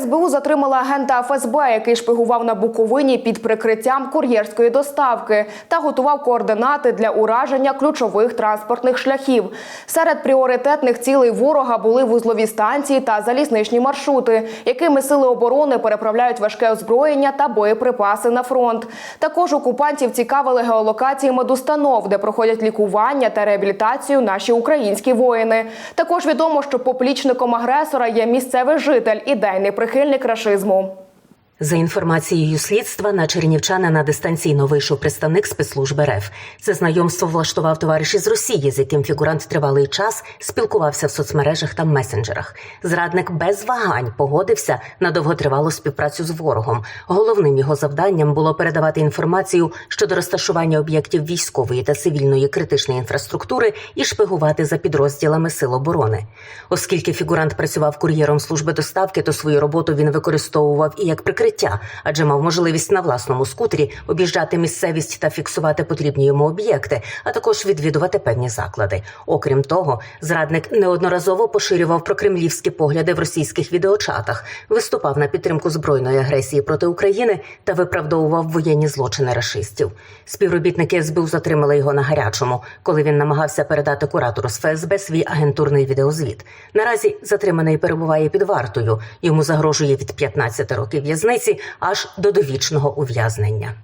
СБУ затримала агента ФСБ, який шпигував на Буковині під прикриттям кур'єрської доставки та готував координати для ураження ключових транспортних шляхів. Серед пріоритетних цілей ворога були вузлові станції та залізничні маршрути, якими сили оборони переправляють важке озброєння та боєприпаси на фронт. Також окупантів цікавили геолокації медустанов, де проходять лікування та реабілітацію наші українські воїни. Також відомо, що поплічником агресора є місцевий житель ідейний прихильник рашизму. За інформацією слідства, на чернівчанина дистанційно вийшов представник спецслужби РФ. Це знайомство влаштував товариш із Росії, з яким фігурант тривалий час спілкувався в соцмережах та месенджерах. Зрадник без вагань погодився на довготривалу співпрацю з ворогом. Головним його завданням було передавати інформацію щодо розташування об'єктів військової та цивільної критичної інфраструктури і шпигувати за підрозділами сил оборони. Оскільки фігурант працював кур'єром служби доставки, то свою роботу він використовував і як прикриття, адже мав можливість на власному скутері об'їжджати місцевість та фіксувати потрібні йому об'єкти, а також відвідувати певні заклади. Окрім того, зрадник неодноразово поширював прокремлівські погляди в російських відеочатах, виступав на підтримку збройної агресії проти України та виправдовував воєнні злочини рашистів. Співробітники СБУ затримали його на гарячому, коли він намагався передати куратору з ФСБ свій агентурний відеозвіт. Наразі затриманий перебуває під вартою. Йому загрожує від 15 років в'язниці аж до довічного ув'язнення.